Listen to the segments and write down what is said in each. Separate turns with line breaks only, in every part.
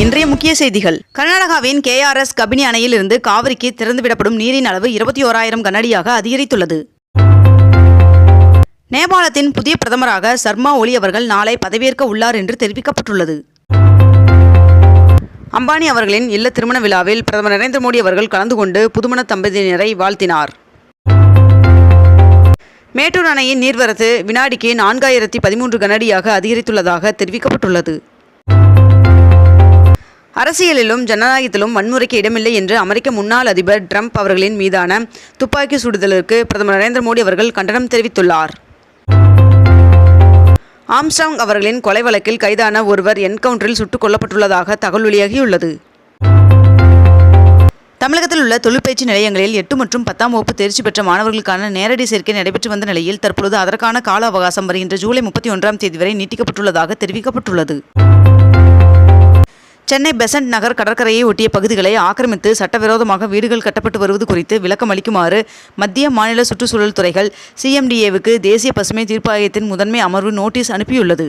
இன்றைய முக்கிய செய்திகள். கர்நாடகாவின் கேஆர்எஸ் கபினி அணையில் இருந்து காவிரிக்கு திறந்துவிடப்படும் நீரின் அளவு இருபத்தி ஓராயிரம் கனடியாக அதிகரித்துள்ளது. நேபாளத்தின் புதிய பிரதமராக சர்மா ஒலி அவர்கள் நாளை பதவியேற்க உள்ளார் என்று தெரிவிக்கப்பட்டுள்ளது. அம்பானி அவர்களின் இல்ல திருமண விழாவில் பிரதமர் நரேந்திர மோடி அவர்கள் கலந்து கொண்டு புதுமண தம்பதியினரை வாழ்த்தினார். மேட்டூர் அணையின் நீர்வரத்து வினாடிக்கு நான்காயிரத்தி பதிமூன்று கனடியாக அதிகரித்துள்ளதாக தெரிவிக்கப்பட்டுள்ளது. அரசியலிலும் ஜனநாயகத்திலும் வன்முறைக்கு இடமில்லை என்று அமெரிக்க முன்னாள் அதிபர் ட்ரம்ப் அவர்களின் மீதான துப்பாக்கி சுடுதலுக்கு பிரதமர் நரேந்திர மோடி அவர்கள் கண்டனம் தெரிவித்துள்ளார். ஆம்ஸ்டாங் அவர்களின் கொலை வழக்கில் கைதான ஒருவர் என்கவுண்டரில் சுட்டுக் கொல்லப்பட்டுள்ளதாக தகவல் வெளியாகியுள்ளது. தமிழகத்தில் உள்ள தொழிற்பயிற்சி நிலையங்களில் எட்டு மற்றும் பத்தாம் வகுப்பு தேர்ச்சி பெற்ற மாணவர்களுக்கான நேரடி சேர்க்கை நடைபெற்று வந்த நிலையில் தற்பொழுது அதற்கான கால அவகாசம் வருகின்ற ஜூலை முப்பத்தி ஒன்றாம் தேதி வரை நீட்டிக்கப்பட்டுள்ளதாக தெரிவிக்கப்பட்டுள்ளது. சென்னை பெசன்ட் நகர் கடற்கரையை ஒட்டிய பகுதிகளை ஆக்கிரமித்து சட்டவிரோதமாக வீடுகள் கட்டப்பட்டு வருவது குறித்து விளக்கம் அளிக்குமாறு மத்திய மாநில சுற்றுச்சூழல் துறைகள் சிஎம்டிஏவுக்கு தேசிய பசுமை தீர்ப்பாயத்தின் முதன்மை அமர்வு நோட்டீஸ் அனுப்பியுள்ளது.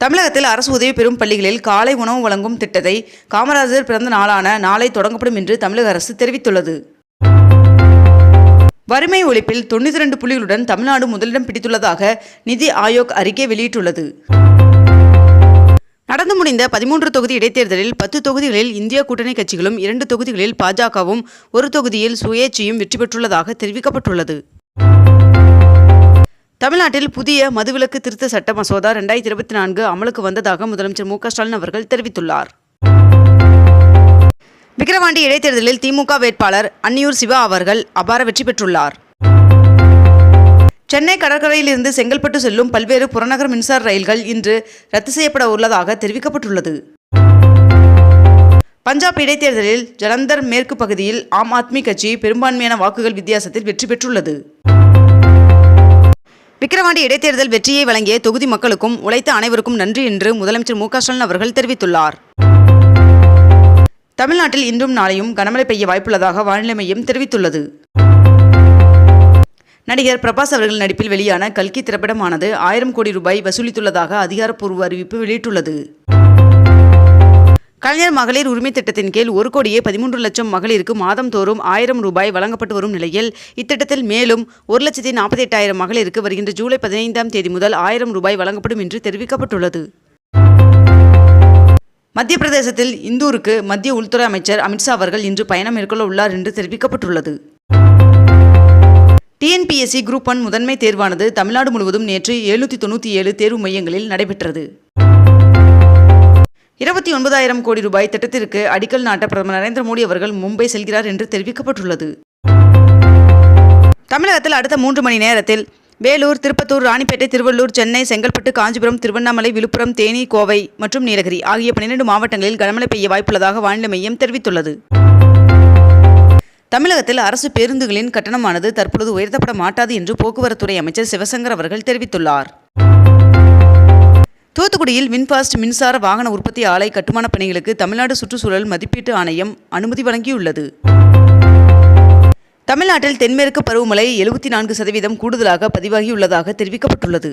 தமிழகத்தில் அரசு உதவி பெறும் பள்ளிகளில் காலை உணவு வழங்கும் திட்டத்தை காமராஜர் பிறந்த நாளான நாளை தொடங்கப்படும் என்று தமிழக அரசு தெரிவித்துள்ளது. வறுமை ஒழிப்பில் தொண்ணூற்றி ரெண்டு புள்ளிகளுடன் தமிழ்நாடு முதலிடம் பிடித்துள்ளதாக நிதி ஆயோக் அறிக்கை வெளியிட்டுள்ளது. நடந்து முடிந்த பதிமூன்று தொகுதி இடைத்தேர்தலில் பத்து தொகுதிகளில் இந்திய கூட்டணி கட்சிகளும் இரண்டு தொகுதிகளில் பாஜகவும் ஒரு தொகுதியில் சுயேட்சையும் வெற்றி பெற்றுள்ளதாக தெரிவிக்கப்பட்டுள்ளது. தமிழ்நாட்டில் புதிய மதுவிலக்கு திருத்த சட்ட மசோதா ரெண்டாயிரத்தி இருபத்தி நான்கு அமலுக்கு வந்ததாக முதலமைச்சர் மு ஸ்டாலின் அவர்கள் தெரிவித்துள்ளார். விக்கிரவாண்டி இடைத்தேர்தலில் திமுக வேட்பாளர் அன்னியூர் சிவா அவர்கள் அபார வெற்றி பெற்றுள்ளார். சென்னை கடற்கரையிலிருந்து செங்கல்பட்டு செல்லும் பல்வேறு புறநகர் மின்சார ரயில்கள் இன்று ரத்து செய்யப்பட உள்ளதாக தெரிவிக்கப்பட்டுள்ளது. பஞ்சாப் இடைத்தேர்தலில் ஜலந்தர் மேற்கு பகுதியில் ஆம் ஆத்மி கட்சி பெரும்பான்மையான வாக்குகள் வித்தியாசத்தில் வெற்றி பெற்றுள்ளது. விக்கிரவாண்டி இடைத்தேர்தல் வெற்றியை வழங்கிய தொகுதி மக்களுக்கும் உழைத்த அனைவருக்கும் நன்றி என்று முதலமைச்சர் மு ஸ்டாலின் அவர்கள் தெரிவித்துள்ளார். தமிழ்நாட்டில் இன்றும் நாளையும் கனமழை பெய்ய வாய்ப்புள்ளதாக வானிலை மையம் தெரிவித்துள்ளது. நடிகர் பிரபாஸ் அவர்கள் நடிப்பில் வெளியான கல்கி திரைப்படமானது ஆயிரம் கோடி ரூபாய் வசூலித்துள்ளதாக அதிகாரப்பூர்வ அறிவிப்பு வெளியிட்டுள்ளது. கலைஞர் மகளிர் உரிமை திட்டத்தின் கீழ் ஒரு கோடியே பதிமூன்று லட்சம் மகளிருக்கு மாதந்தோறும் ஆயிரம் ரூபாய் வழங்கப்பட்டு வரும் நிலையில் இத்திட்டத்தில் மேலும் ஒரு லட்சத்தி நாற்பத்தி எட்டாயிரம் மகளிருக்கு வருகின்ற ஜூலை பதினைந்தாம் தேதி முதல் ஆயிரம் ரூபாய் வழங்கப்படும் என்று தெரிவிக்கப்பட்டுள்ளது. மத்திய பிரதேசத்தில் இந்தூருக்கு மத்திய உள்துறை அமைச்சர் அமித்ஷா அவர்கள் இன்று பயணம் மேற்கொள்ள உள்ளார் என்று தெரிவிக்கப்பட்டுள்ளது. டிஎன்பிஎஸ்சி குரூப் ஒன் முதன்மை தேர்வானது தமிழ்நாடு முழுவதும் நேற்று எழுநூற்றி தொண்ணூற்றி ஏழு தேர்வு மையங்களில் நடைபெற்றது. இருபத்தி ஒன்பதாயிரம் கோடி ரூபாய் திட்டத்திற்கு அடிக்கல் நாட்ட பிரதமர் நரேந்திர மோடி அவர்கள் மும்பை செல்கிறார் என்று தெரிவிக்கப்பட்டுள்ளது. தமிழகத்தில் அடுத்த மூன்று மணி நேரத்தில் வேலூர் திருப்பத்தூர் ராணிப்பேட்டை திருவள்ளூர் சென்னை செங்கல்பட்டு காஞ்சிபுரம் திருவண்ணாமலை விழுப்புரம் தேனி கோவை மற்றும் நீலகிரி ஆகிய பன்னிரண்டு மாவட்டங்களில் கனமழை பெய்ய வாய்ப்புள்ளதாக வானிலை மையம் தெரிவித்துள்ளது. தமிழகத்தில் அரசு பேருந்துகளின் கட்டணமானது தற்பொழுது உயர்த்தப்பட மாட்டாது என்று போக்குவரத்துறை அமைச்சர் சிவசங்கர் அவர்கள் தெரிவித்துள்ளார். தூத்துக்குடியில் வின்ஃபாஸ்ட் மின்சார வாகன உற்பத்தி ஆலை கட்டுமான பணிகளுக்கு தமிழ்நாடு சுற்றுச்சூழல் மதிப்பீட்டு ஆணையம் அனுமதி வழங்கியுள்ளது. தமிழ்நாட்டில் தென்மேற்கு பருவமழை எழுபத்தி நான்கு சதவீதம் கூடுதலாக பதிவாகியுள்ளதாக தெரிவிக்கப்பட்டுள்ளது.